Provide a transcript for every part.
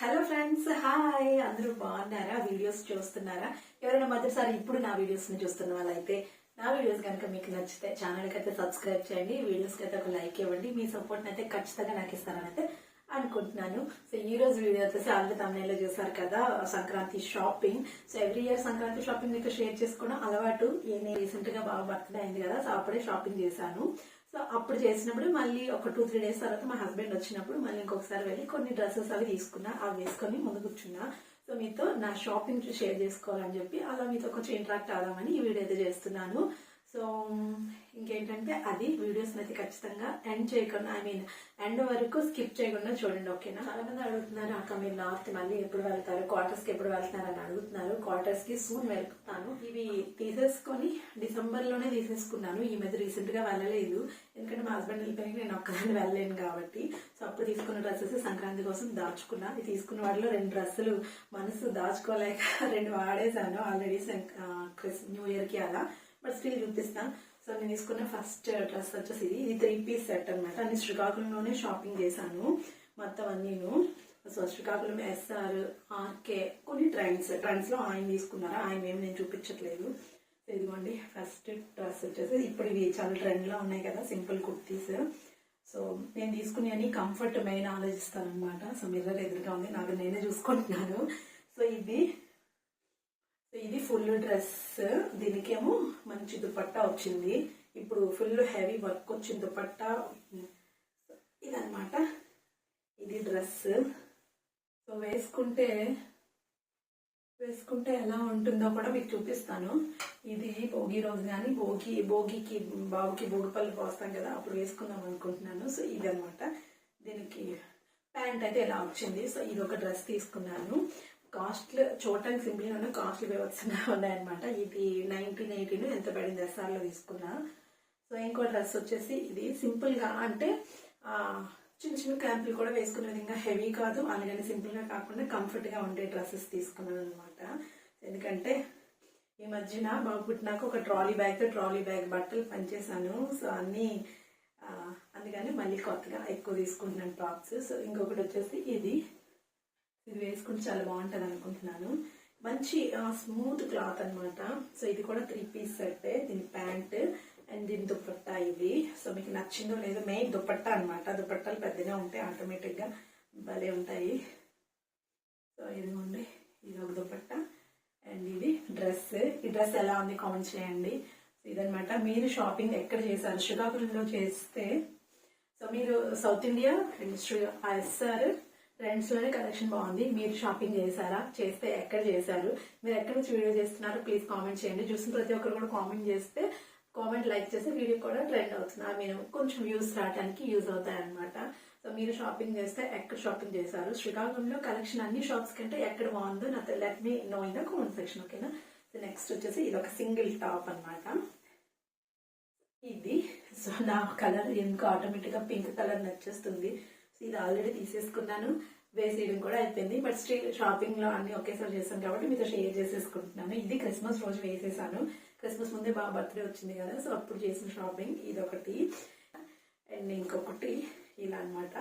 Hello friends hi. అందరూ బాగున్నారా? Videos చూస్తున్నారా? ఎవరైనా మొదటిసారి ఇప్పుడు నా వీడియోస్ని చూస్తున్న వాళ్ళైతే నా వీడియోస్ కనుక మీకు నచ్చితే ఛానల్కి అయితే సబ్స్క్రైబ్ చేయండి. వీడియోస్కి అయితే ఒక లైక్ ఇవ్వండి. మీ సపోర్ట్ అయితే ఖచ్చితంగా నాకు ఇస్తారని అయితే అనుకుంటున్నాను. సో ఈ రోజు వీడియో వచ్చేసి ఆల్రెడీ తమిళలో చూసారు కదా Sankranti shopping so every year Sankranti shopping మీతో షేర్ చేసుకోవడం అలవాటు నేను రీసెంట్గా బాగా బర్త్డే అయింది కదా సో అప్పుడే షాపింగ్ చేశాను. సో అప్పుడు చేసినప్పుడు మళ్ళీ ఒక టూ త్రీ డేస్ తర్వాత మా హస్బెండ్ వచ్చినప్పుడు మళ్ళీ ఇంకొకసారి వెళ్ళి కొన్ని డ్రెస్సెస్ అవి తీసుకున్నా అవి వేసుకొని ముందు కూర్చున్నా. సో మీతో నా షాపింగ్ షేర్ చేసుకోవాలని చెప్పి అలా మీతో కొంచెం ఇంటరాక్ట్ అవుదామని ఈ వీడియో అయితే చేస్తున్నాను. సో ఇంకేంటంటే అది వీడియోస్ అయితే ఖచ్చితంగా ఎండ్ చేయకుండా ఐ మీన్ ఎండ్ వరకు స్కిప్ చేయకుండా చూడండి ఓకేనా చాలా మంది అడుగుతున్నారు అక్క మీరు నార్త్ మళ్ళీ ఎప్పుడు వెళ్తారు? క్వార్టర్స్కి ఎప్పుడు వెళ్తున్నారు అని అడుగుతున్నారు. క్వార్టర్స్కి సూన్ వెళ్తాను ఇవి తీసేసుకొని డిసెంబర్లోనే తీసేసుకున్నాను. ఈ మధ్య రీసెంట్గా వెళ్ళలేదు. ఎందుకంటే మా హస్బెండ్ వెళ్ళిపోయి నేను ఒక్కదాన్ని వెళ్ళలేను కాబట్టి. సో అప్పుడు తీసుకున్న డ్రెస్సెస్ సంక్రాంతి కోసం దాచుకున్నా. అది తీసుకున్న వాటిలో రెండు డ్రెస్సులు మనసు దాచుకోలేక రెండు వాడేసాను ఆల్రెడీ న్యూ ఇయర్కి అలా. బట్ స్టిల్ చూపిస్తాను సో నేను తీసుకున్న ఫస్ట్ డ్రెస్ వచ్చేసి ఇది. ఇది త్రీ పీస్ సెట్ అనమాట అన్ని శ్రీకాకుళంలోనే షాపింగ్ చేశాను. మొత్తం అన్నీను. So Srikakulam S R R K కొన్ని ట్రెండ్స్ ట్రెండ్స్లో ఆయన తీసుకున్నారు? ఆయన ఏమి నేను చూపించట్లేదు. ఇదిగోండి ఫస్ట్ డ్రెస్ వచ్చేసి ఇప్పుడు ఇవి చాలా ట్రెండ్లో ఉన్నాయి కదా సింపుల్ కుర్తీస్. సో నేను తీసుకునే అని కంఫర్ట్ మెయిన్ ఆలోచిస్తాను అనమాట సో మిర్రర్ ఎదురుగా ఉంది. నాకు నేనే చూసుకుంటున్నాను. సో ఇది ఇది ఫుల్ డ్రెస్. దీనికేమో మంచి దుపట్టా వచ్చింది. ఇప్పుడు ఫుల్ హెవీ వర్క్ వచ్చిన దుపట్టా. ఇదనమాట ఇది డ్రెస్. సో వేసుకుంటే వేసుకుంటే ఎలా ఉంటుందో కూడా మీకు చూపిస్తాను. ఇది భోగి రోజు కానీ భోగి భోగికి బాబుకి భోగిపల్లి పోస్తాం కదా అప్పుడు వేసుకుందాం అనుకుంటున్నాను. సో ఇది అనమాట దీనికి ప్యాంట్ అయితే ఇలా వచ్చింది? సో ఇది ఒక డ్రెస్ తీసుకున్నాను. కాస్ట్లు చూడటానికి సింపుల్ గానే కాస్ట్లు వివత్సంగా ఉన్నాయన్నమాట. ఇది నైన్టీన్ ఎయిటీన్ ఎంత పడింది ఎస్ఆర్లో తీసుకున్నా. సో ఇంకో డ్రెస్ వచ్చేసి ఇది సింపుల్గా అంటే చిన్న చిన్న క్యాంపులు కూడా వేసుకునే విధంగా హెవీ కాదు. అలాగని సింపుల్గా కాకుండా కంఫర్ట్గా ఉండే డ్రెస్సెస్ తీసుకున్నాను అనమాట ఎందుకంటే ఈ మధ్యన బాబు పుట్టినాక ఒక ట్రాలీ బ్యాగ్ ట్రాలీ బ్యాగ్ బట్టలు పనిచేశాను సో అన్ని అందుకని మళ్ళీ కొత్తగా ఎక్కువ తీసుకుంటున్నాను టాప్స్. సో ఇంకొకటి వచ్చేసి ఇది. ఇది వేసుకుంటే చాలా బాగుంటుంది అనుకుంటున్నాను. మంచి స్మూత్ క్లాత్ అన్నమాట. సో ఇది కూడా త్రీ పీస్ సెట్ దీని ప్యాంట్ అండ్ దీని దుపట్టా ఇది. సో మీకు నచ్చిందో లేదో మెయిన్ దుపట్టా అన్నమాట. దుపట్టాలు పెద్దగా ఉంటాయి ఆటోమేటిక్గా భలే ఉంటాయి. సో ఇది ఉంది ఇది ఒక దుపట్టా అండ్ ఇది డ్రెస్ ఈ డ్రెస్ ఎలా ఉంది కామెంట్ చేయండి. ఇదనమాట మీరు షాపింగ్ ఎక్కడ చేశారు? శ్రీకాకుళంలో చేస్తే. సో మీరు south India and Shri S R ట్రెండ్స్లోనే collection బాగుంది. మీరు షాపింగ్ చేశారా? చేస్తే ఎక్కడ చేశారు? మీరు ఎక్కడ నుంచి వీడియో చేస్తున్నారు? ప్లీజ్ కామెంట్ చేయండి. చూసిన ప్రతి ఒక్కరు కూడా కామెంట్ చేస్తే కామెంట్ లైక్ చేస్తే వీడియో కూడా ట్రెండ్ అవుతుంది. మీరు కొంచెం వ్యూస్ రావడానికి యూజ్ అవుతాయి అనమాట సో మీరు షాపింగ్ చేస్తే ఎక్కడ షాపింగ్ చేశారు? శ్రీకాకుళంలో కలెక్షన్ అన్ని షాప్స్ కంటే ఎక్కడ బాగుందో నాకు let me know in comment section ఓకేనా సో నెక్స్ట్ వచ్చేసి ఇది ఒక సింగిల్ టాప్ అన్నమాట. ఇది సో నా కలర్ ఎందుకు ఆటోమేటిక్గా పింక్ కలర్ నచ్చేస్తుంది. ఇది ఆల్రెడీ తీసేసుకున్నాను. వేసేయడం కూడా అయిపోయింది. బట్ స్టిల్ షాపింగ్లో అన్ని ఒకేసారి చేశాను కాబట్టి మీతో షేర్ చేసేసుకుంటున్నాను. ఇది క్రిస్మస్ రోజు వేసేసాను. క్రిస్మస్ ముందే బాగా బర్త్డే వచ్చింది కదా సో అప్పుడు చేసిన షాపింగ్ ఇది ఒకటి అండ్ ఇంకొకటి ఇలా అన్నమాట.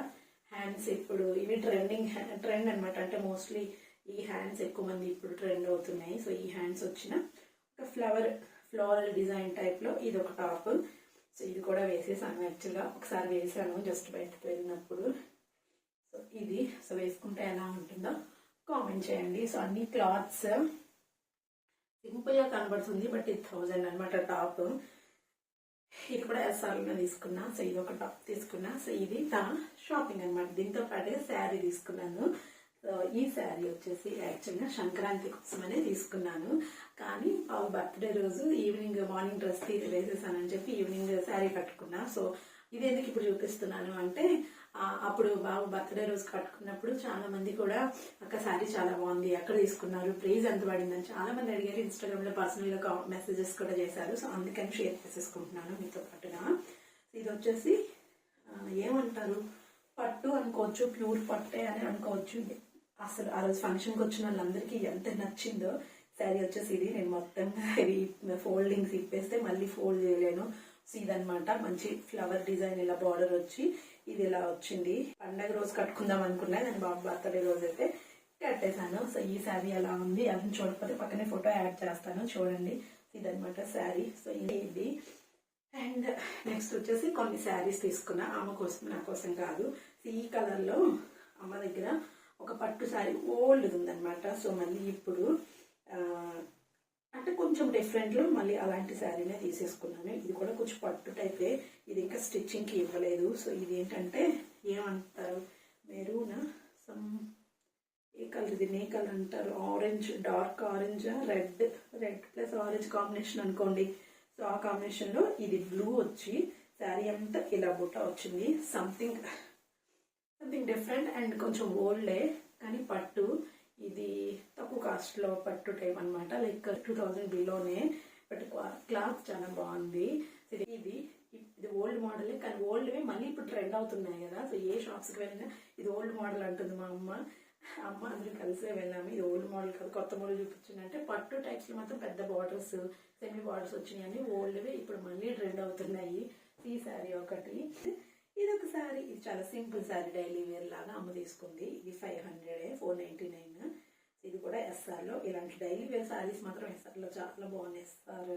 హ్యాండ్స్ ఇప్పుడు ఇవి ట్రెండింగ్ ట్రెండ్ అన్నమాట. అంటే మోస్ట్లీ ఈ హ్యాండ్స్ ఎక్కువ మంది ఇప్పుడు ట్రెండ్ అవుతున్నాయి. సో ఈ హ్యాండ్స్ వచ్చిన ఒక ఫ్లవర్ ఫ్లోరల్ డిజైన్ టైప్లో ఇది ఒక టాప్ సో ఇది కూడా వేసేసాను యాక్చువల్గా ఒకసారి వేసాను జస్ట్ బయటకు వెళ్ళినప్పుడు. సో ఇది సో వేసుకుంటే ఎలా ఉంటుందో కామెంట్ చేయండి. సో అన్ని క్లాత్స్ సింపుల్గా కనబడుతుంది బట్ ఇది థౌజండ్ అనమాట టాప్ ఇది కూడా ఎస్ఆర్ తీసుకున్నా సో ఇది ఒక టాప్ తీసుకున్నా. సో ఇది నా షాపింగ్ అన్నమాట. దీంతో పాటే శారీ తీసుకున్నాను. సో ఈ శారీ వచ్చేసి యాక్చువల్గా సంక్రాంతి కోసమనే తీసుకున్నాను. కానీ బాబు బర్త్డే రోజు ఈవినింగ్ మార్నింగ్ డ్రెస్ తీసి వేసేసానని చెప్పి ఈవినింగ్ శారీ కట్టుకున్నా. సో ఇది ఎందుకు ఇప్పుడు చూపిస్తున్నాను అంటే అప్పుడు బాబు బర్త్డే రోజు కట్టుకున్నప్పుడు చాలా మంది కూడా అక్క శారీ చాలా బాగుంది ఎక్కడ తీసుకున్నారు? ప్రైజ్ ఎంత పడిందని. చాలా మంది అడిగారు. ఇన్స్టాగ్రామ్లో పర్సనల్గా మెసేజెస్ కూడా చేశారు. సో అందుకని షేర్ చేసేసుకుంటున్నాను మీతో పాటుగా. ఇది వచ్చేసి ఏమంటారు? పట్టు అనుకోవచ్చు ప్యూర్ పట్టే అని అనుకోవచ్చు. అసలు ఆ రోజు ఫంక్షన్కి వచ్చిన వాళ్ళందరికీ ఎంత నచ్చిందో శారీ వచ్చేసి ఇది. నేను మొత్తం ఇవి ఫోల్డింగ్స్ ఇప్పేస్తే మళ్ళీ ఫోల్డ్ చేయలేను. సో ఇదనమాట మంచి ఫ్లవర్ డిజైన్ ఇలా బార్డర్ వచ్చి ఇది ఇలా వచ్చింది. పండగ రోజు కట్టుకుందాం అనుకున్నా నేను బాబు బర్త్డే రోజు అయితే కట్టేశాను. సో ఈ శారీ ఎలా ఉంది. అది చూడకపోతే పక్కనే ఫోటో యాడ్ చేస్తాను. చూడండి. ఇదనమాట శారీ. సో ఇది అండ్ నెక్స్ట్ వచ్చేసి కొన్ని శారీస్ తీసుకున్నా. ఆమె కోసం నా కోసం కాదు. ఈ కలర్లో అమ్మ దగ్గర ఒక పట్టు శారీ ఓల్డ్ ఉందన్నమాట సో మళ్ళీ ఇప్పుడు అంటే కొంచెం డిఫరెంట్లో మళ్ళీ అలాంటి శారీనే తీసేసుకున్నాను. ఇది కూడా కొంచెం పట్టు టైపే. ఇది ఇంకా స్టిచ్చింగ్కి ఇవ్వలేదు. సో ఇది ఏంటంటే ఏమంటారు? మెరూనా? సమ్ ఏ కలర్ ఇది? ఏ కలర్ అంటారు. Orange dark orange red red plus orange combination అనుకోండి. సో ఆ కాంబినేషన్లో ఇది బ్లూ వచ్చి శారీ అంతా ఇలా బుట్ట వచ్చింది. సంథింగ్ సంథింగ్ డిఫరెంట్ అండ్ కొంచెం ఓల్డే కానీ పట్టు. ఇది తక్కువ కాస్ట్లో పట్టు టైప్ అన్నమాట. లైక్ టూ థౌజండ్ బిలోనే బట్ క్లాత్ చాలా బాగుంది. ఇది ఇది ఓల్డ్ మోడల్ కానీ ఓల్డ్ మళ్ళీ ఇప్పుడు ట్రెండ్ అవుతున్నాయి కదా. సో ఏ షాప్స్కి వెళ్ళినా ఇది ఓల్డ్ మోడల్ అంటుంది మా అమ్మ. అమ్మ అందరూ కలిసే వెళ్ళాము. ఇది ఓల్డ్ మోడల్ కాదు కొత్త మోడల్ చూపించిందంటే పట్టు టైప్స్లో మాత్రం పెద్ద బార్డర్స్ సెమీ బార్డర్స్ వచ్చినాయి ఓల్డ్వే ఇప్పుడు మళ్ళీ ట్రెండ్ అవుతున్నాయి. ఈ శారీ ఒకటి. శారీ ఇది చాలా సింపుల్ శారీ డైలీ వేర్ లాగా అమ్మ తీసుకుంది. ఇది five hundred four ninety nine. ఇది కూడా ఎస్ఆర్లో ఇలాంటి డైలీ వేర్ శారీస్ మాత్రం ఎస్ఆర్లో చాలా బాగున్నాయి. ఎస్ఆర్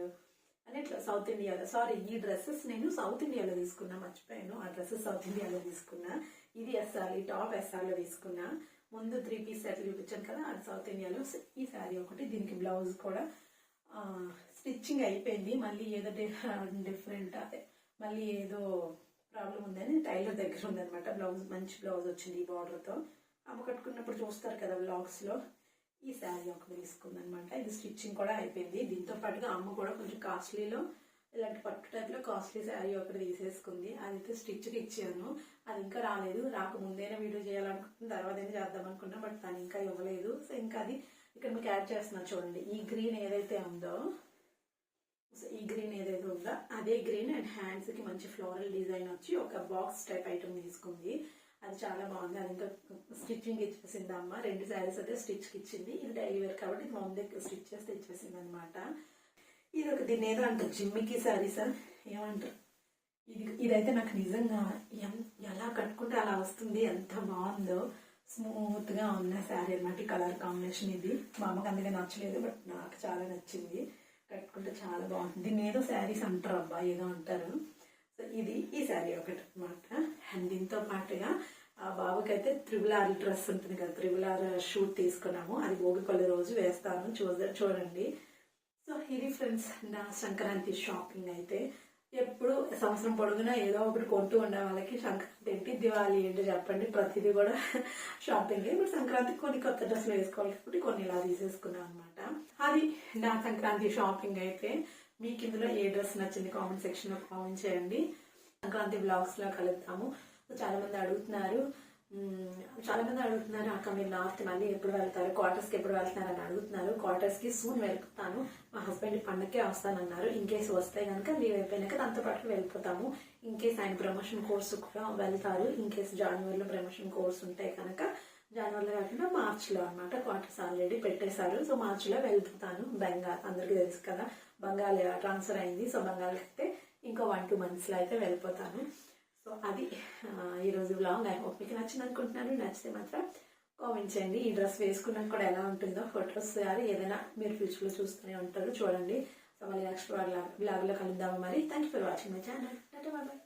అని ఇట్లా సౌత్ ఇండియాలో సారీ ఈ డ్రెస్సెస్ నేను సౌత్ ఇండియాలో తీసుకున్నా మర్చిపోయాను. ఆ డ్రెస్సెస్ సౌత్ ఇండియాలో తీసుకున్నా. ఇది ఎస్ఆర్ ఈ టాప్ ఎస్ఆర్లో తీసుకున్నా. ముందు త్రీ పీస్ సెట్లు చూపించాను కదా అది సౌత్ ఇండియాలో ఈ శారీ ఒకటి దీనికి బ్లౌజ్ కూడా స్టిచ్చింగ్ అయిపోయింది. మళ్ళీ ఏదో డిఫరెంట్ అదే మళ్ళీ ఏదో ప్రాబ్లం ఉందని టైలర్ దగ్గర ఉందన్నమాట. బ్లౌజ్ మంచి బ్లౌజ్ వచ్చింది ఈ బార్డర్తో అమ్మ కట్టుకున్నప్పుడు చూస్తారు కదా బ్లాగ్స్లో. ఈ శారీ ఒకటి తీసుకుందనమాట ఇది స్టిచ్చింగ్ కూడా అయిపోయింది. దీంతో పాటుగా అమ్మ కూడా కొంచెం కాస్ట్లీలో ఇలాంటి పట్టు టైప్లో కాస్ట్లీ శారీ ఒకటి తీసేసుకుంది. అది అయితే స్టిచ్ ఇచ్చాను. అది ఇంకా రాలేదు. రాకముందేనే వీడియో చేయాలనుకుంటున్నాను తర్వాత ఏం చేద్దాం అనుకున్నా బట్ తను ఇంకా ఇవ్వలేదు. సో ఇంకా అది ఇక్కడ మీకు యాడ్ చేస్తున్నా చూడండి. ఈ గ్రీన్ ఏదైతే ఉందో ఈ గ్రీన్ ఏదైతే ఉందో అదే గ్రీన్ అండ్ హ్యాండ్స్కి మంచి ఫ్లోరల్ డిజైన్ వచ్చి ఒక బాక్స్ టైప్ ఐటమ్ తీసుకుంది. అది చాలా బాగుంది. అది ఇంకా స్టిచ్చింగ్ ఇచ్చేసింది అమ్మ రెండు శారీస్ అయితే స్టిచ్కి ఇచ్చింది. ఇది డైలీ వేర్ కాబట్టి ఇది దగ్గర స్టిచ్ చేస్తే ఇచ్చేసింది అనమాట ఇది ఒక దీని ఏదో అంటారు జిమ్మికి శారీస్ ఏమంటారు? ఇది ఇదైతే నాకు నిజంగా ఎలా కట్టుకుంటే అలా వస్తుంది ఎంత బాగుందో. స్మూత్గా ఉన్న శారీ అనమాట కలర్ కాంబినేషన్ ఇది. మా అమ్మకి అందుకే నచ్చలేదు బట్ నాకు చాలా నచ్చింది. కట్టుకుంటే చాలా బాగుంటుంది. దీన్ని ఏదో శారీస్ అంటారు అబ్బా ఏదో అంటారు. సో ఇది ఈ శారీ ఒకటి అనమాట అండ్ దీంతో పాటుగా ఆ బాబుకైతే త్రిబుల్ ఆర్ డ్రెస్ ఉంటుంది కదా త్రిబుల్ ఆర్ షూట్ తీసుకున్నాము. అది భోగిపల్లి రోజు వేస్తాను చూడ చూడండి. సో ఇది ఫ్రెండ్స్ నా సంక్రాంతి షాపింగ్ అయితే. ఎప్పుడు సంవత్సరం పొడుగునా ఏదో ఒకటి కొంటూ ఉండే వాళ్ళకి సంక్రాంతి ఏంటి? దివాళీ ఏంటి చెప్పండి. ప్రతిదీ కూడా షాపింగ్ ఇప్పుడు సంక్రాంతికి కొన్ని కొత్త డ్రెస్సులు వేసుకోవాలి కాబట్టి కొన్ని ఇలా తీసేసుకున్నాం అనమాట అది నా సంక్రాంతి షాపింగ్ అయితే మీకు ఇందులో ఏ డ్రెస్ నచ్చింది కామెంట్ సెక్షన్లో కామెంట్ చేయండి. సంక్రాంతి బ్లాగ్స్లో కలుద్దాము. చాలా మంది అడుగుతున్నారు చాలా మంది అడుగుతున్నారు అక్క మీరు నార్త్ మళ్ళీ ఎప్పుడు వెళ్తారు? క్వార్టర్స్కి ఎప్పుడు వెళ్తున్నారు అని అడుగుతున్నారు. క్వార్టర్స్కి సూన్ వెళ్తాను. మా హస్బెండ్ పండగకే వస్తానన్నారు. ఇన్ కేస్ వస్తే కనుక లీవ్ అయిపోయినాక దాంతో పాటు వెళ్ళిపోతాము. ఇన్ కేస్ ఆయన ప్రమోషన్ కోర్సు కూడా వెళ్తారు. ఇన్ కేస్ జనవరిలో ప్రమోషన్ కోర్స్ ఉంటే కనుక జనవరిలో కాకుండా మార్చ్లో అనమాట క్వార్టర్స్ ఆల్రెడీ పెట్టేశారు. సో మార్చ్లో వెళ్ళిపోతాను బెంగాల్ అందరికీ తెలుసు కదా బంగాల్ ట్రాన్స్ఫర్ అయింది. సో బెంగాల్ అయితే ఇంకో వన్ టూ మంత్స్లో అయితే వెళ్ళిపోతాను. సో అది ఈరోజు బ్లాగ్ ఐ హోప్ మీకు నచ్చింది అనుకుంటున్నాను నచ్చితే మాత్రం కామెంట్ చేయండి. ఈ డ్రెస్ వేసుకున్నాక కూడా ఎలా ఉంటుందో ఫొటోస్ కానీ ఏదైనా మీరు ఫ్యూచర్లో చూస్తూనే ఉంటారు. చూడండి. సో మళ్ళీ నెక్స్ట్ బ్లాగ్లో కలుద్దాము మరి. Thank you for watching my channel bye